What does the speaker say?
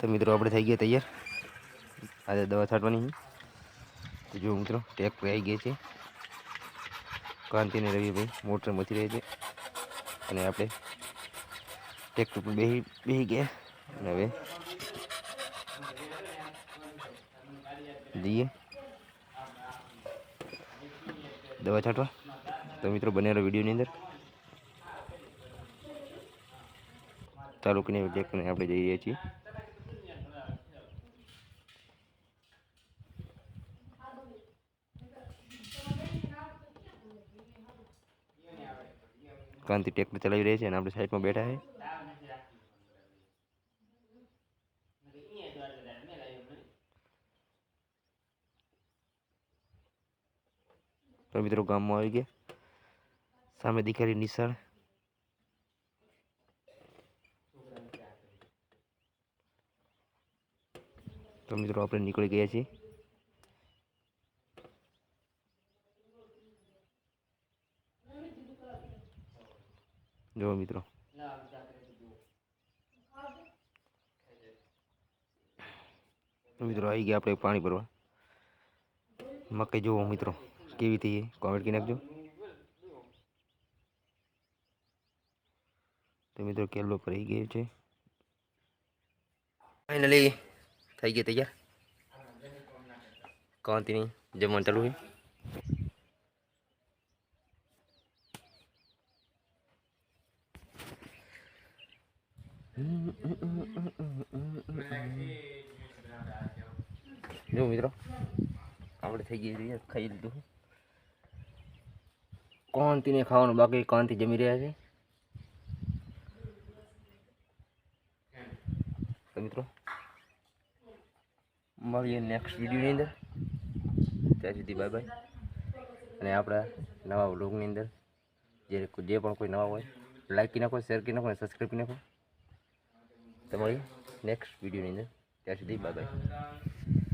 તો મિત્રો, આપણે થઈ ગયા તૈયાર. આજે દવા છાંટવાની તો જો મિત્રો, ટેક આવી ગયા છે. કાંતિને રવિભાઈ મોટર મચી રહી છે. અને આપણે ટ્રેક્ટર પર બેસી બેસી ગયા. અને હવે જઈએ. દવા છાંટવા. તો મિત્રો, બનેલો વિડીયોની અંદર. તાલુકની ટ્રેક્ટરને આપણે જઈ રહ્યા છીએ. ક્રાંતિ ટ્રેક્ટર ચલાવી રહી છે અને આપણે સાઈડમાં બેઠા છે તો મિત્રો ગામમાં આવી ગયા સામે દીકરી નિશાળ તો મિત્રો આપણે નીકળી ગયા છીએ જો મિત્રો તો મિત્રો આવી ગયા આપણે પાણી ભરવા મકાઈ જુઓ મિત્રો કેવી થઈ કોમેન્ટ કરી નાખજો તો મિત્રો કેલો ભરાઈ ગયો છે ફાઇનલી થઈ ગઈ તૈયાર કાંતિની જમવાનું ચાલુ છે જો મિત્રો, આપણે થઈ ગઈ તૈયાર ખાઈ લીધું કોણતીને ખાવાનું બાકી, કાંતિ જમી રહ્યા છે. તો મિત્રો, મળીએ નેક્સ્ટ વિડીયોની અંદર. ત્યાં સુધી બાય બાય અને આપણા નવા વ્લોગની અંદર, જે જે પણ કોઈ નવા હોય લાઈક કરી નાખો શેર કરી નાખો અને સબસ્ક્રાઈબ કરી નાખો. તો મળીએ નેક્સ્ટ વિડીયોની અંદર ત્યાં સુધી બાય બાય